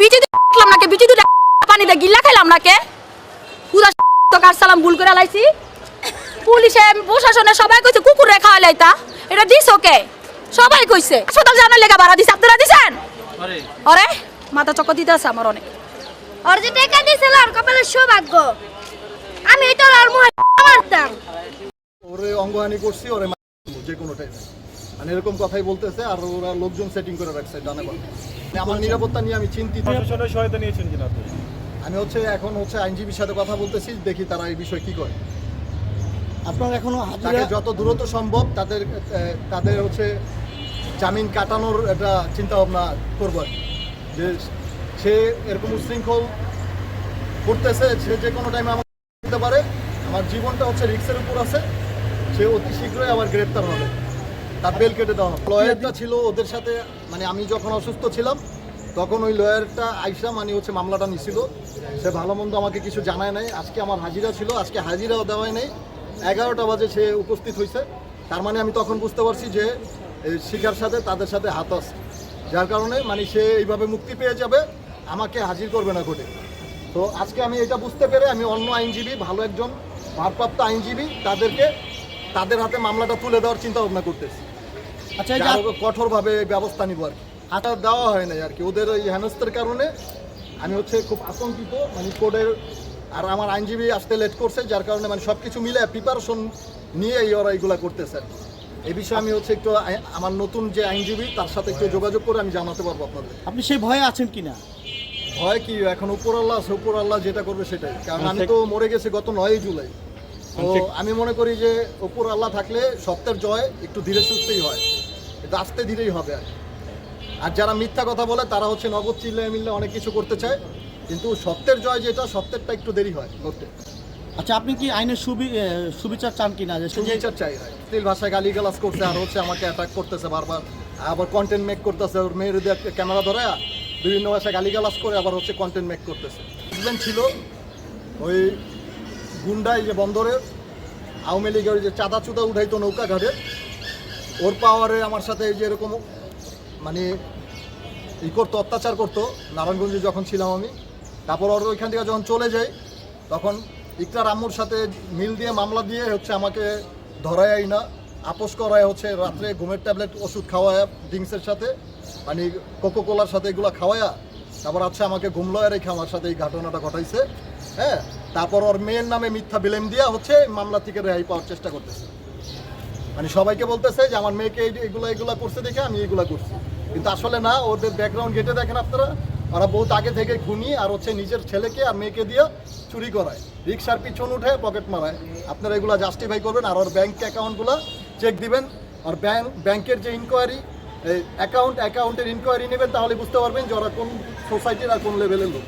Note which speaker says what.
Speaker 1: বিচি দেখলাম নাকি বিচি দুটা পানি দিয়ে গিল্লা খাইলাম নাকি। পুরা তো কার সালাম ভুল করে লাইছি। পুলিশে প্রশাসনে সবাই কইছে কুকুর রে খাওয়া লাইতা এটা দিস ওকে। সবাই কইছে হাসপাতাল জানার লেগে ভাড়া দিছে আপনারা দিছেন? আরে। মাথা চক্কর দিতে আছে আমার অনেক।
Speaker 2: ওর যে টাকা দিয়েছিলাম কপালের সৌভাগ্য। আমি তো আর মুহে মারতাম।
Speaker 3: ওরে অঙ্গহানি করছি ওরে যে কোনো টাইমে মানে এরকম কথাই বলতেছে আর ওরা লোকজন সেটিং করে রাখছে ডানে বামে। মানে আমার নিরাপত্তা নিয়ে আমি চিন্তিত।
Speaker 4: প্রশাসনের সহায়তা নিয়েছেন কিনা আপনি?
Speaker 3: আমি হচ্ছে এখন হচ্ছে আইনজীবীর সাথে কথা বলতেছি দেখি তারা এই বিষয়ে কি করে।
Speaker 5: আপনার এখনও
Speaker 3: তাকে যত দ্রুত সম্ভব তাদের তাদের হচ্ছে জামিন কাটানোর একটা চিন্তা ভাবনা করব আর যে সে এরকম উশৃঙ্খল করতেছে সে যে কোনো টাইমে আমাকে দিতে পারে। আমার জীবনটা হচ্ছে রিক্সের উপর আছে। সে অতি শীঘ্রই আবার গ্রেপ্তার হবে। তার বেল কেটে দেওয়া হবে। লয়ারটা ছিল ওদের সাথে মানে আমি যখন অসুস্থ ছিলাম, তখন ওই লয়ারটা আইসা মানে হচ্ছে মামলাটা নিছিল। সে ভালো মন্দ আমাকে কিছু জানায় নাই। আজকে আমার হাজিরা ছিল, আজকে হাজিরাও দেওয়াই নেই। এগারোটা বাজে সে উপস্থিত হয়েছে তার মানে আমি তখন বুঝতে পারছি যে শিকার সাথে তাদের সাথে হাত আছে। যার কারণে মানে সে এইভাবে মুক্তি পেয়ে যাবে, আমাকে হাজির করবে না কোর্টে। তো আজকে আমি এটা বুঝতে পেরে আমি অন্য আইনজীবী, ভালো একজন, ভারপ্রাপ্ত আইনজীবী, তাদেরকে, তাদের হাতে মামলাটা তুলে দেওয়ার চিন্তা ভাবনা করতেছি।
Speaker 5: আচ্ছা এই
Speaker 3: কঠোরভাবে ব্যবস্থা নিব আর কি। হাতে দেওয়া হয় নাই আর কি। ওদের ওই হেনস্তের কারণে আমি হচ্ছে খুব আতঙ্কিত মানে কোর্টের আর আমার আইনজীবী আসতে লেট করছে যার কারণে মানে সব কিছু মিলে প্রিপারেশন নিয়েই ওরা এইগুলা করতেছে এই বিষয়ে আমি হচ্ছে একটু আমার নতুন যে আইনজীবী তার সাথে একটু যোগাযোগ করে আমি জানাতে পারব আপনাদের।
Speaker 5: আপনি সেই ভয়ে আছেন কিনা?
Speaker 3: ভয় কি? এখন উপর আল্লাহ আছে উপর আল্লাহ যেটা করবে সেটাই। কারণ আমি তো মরে গেছি গত নয়ই জুলাই। তো আমি মনে করি যে উপর আল্লাহ থাকলে সত্যের জয় একটু ধীরে সুস্থেই হয়। এটা আস্তে ধীরেই হবে আর কি। আর যারা মিথ্যা কথা বলে তারা হচ্ছে নগদ চিল্লে মিললে অনেক কিছু করতে চায়। কিন্তু সত্যের জয় যেটা সত্যেরটা একটু দেরি হয় করতে।
Speaker 5: আচ্ছা আপনি কি আইনের সুবি সুবিচার চান কিনা? যে সুবি-
Speaker 3: সুবিচার চাই স্টিল ভাষায় গালি গালাজ করছে আর হচ্ছে আমাকে অ্যাটাক করতেছে বারবার। আবার কন্টেন্ট মেক করতেছে ওর মেয়ের দিয়ে ক্যামেরা ধরে বিভিন্ন ভাষায় গালি গালাজ করে আবার হচ্ছে কন্টেন্ট মেক করতেছে। হাজব্যান্ড ছিল ওই গুন্ডাই যে বন্দরের আওয়ামী লীগের যে চাঁদা চুদা উঠাইতো নৌকা ঘাটে ওর পাওয়ারে আমার সাথে এই যে এরকম মানে ই করতো, অত্যাচার করতো, নারায়ণগঞ্জে যখন ছিলাম আমি, তারপর ওর ওইখান থেকে যখন চলে যাই, তখন ইকরার আম্মুর সাথে মিল দিয়ে মামলা দিয়ে হচ্ছে আমাকে ধরাই না, আপোষ করায় হচ্ছে রাত্রে ঘুমের ট্যাবলেট, ওষুধ খাওয়ায় ড্রিঙ্কসের সাথে মানে কোকো কোলার সাথে এগুলো খাওয়ায়া, তারপর আছে আমাকে ঘুমলয়ে রেখে আমার সাথে এই ঘটনাটা ঘটাইছে হ্যাঁ? তারপর ওর মেয়ের নামে মিথ্যা বিলেম দিয়া হচ্ছে মামলা থেকে রেহাই পাওয়ার চেষ্টা করতেছে। মানে সবাইকে বলতেছে যে, আমার মেয়েকে এই- এগুলা করছে দেখে আমি এগুলা করছি। কিন্তু আসলে না, ওদের ব্যাকগ্রাউন্ড গেটে দেখেন আপনারা, ওরা বহুত আগে থেকে খুনি, আর হচ্ছে নিজের ছেলেকে আর মেয়েকে দিয়ে চুরি করায়। রিক্সার পিছন উঠে পকেট মারায়। আপনারা এগুলা জাস্টিফাই করবেন, আর ওর ব্যাংক অ্যাকাউন্টগুলো চেক দিবেন। আর ব্যাংক ব্যাংকের যে ইনকোয়ারি অ্যাকাউন্ট অ্যাকাউন্টের ইনকোয়ারি নেবেন, তাহলে বুঝতে পারবেন যে ওরা কোন সোসাইটির আর কোন লেভেলের লোক।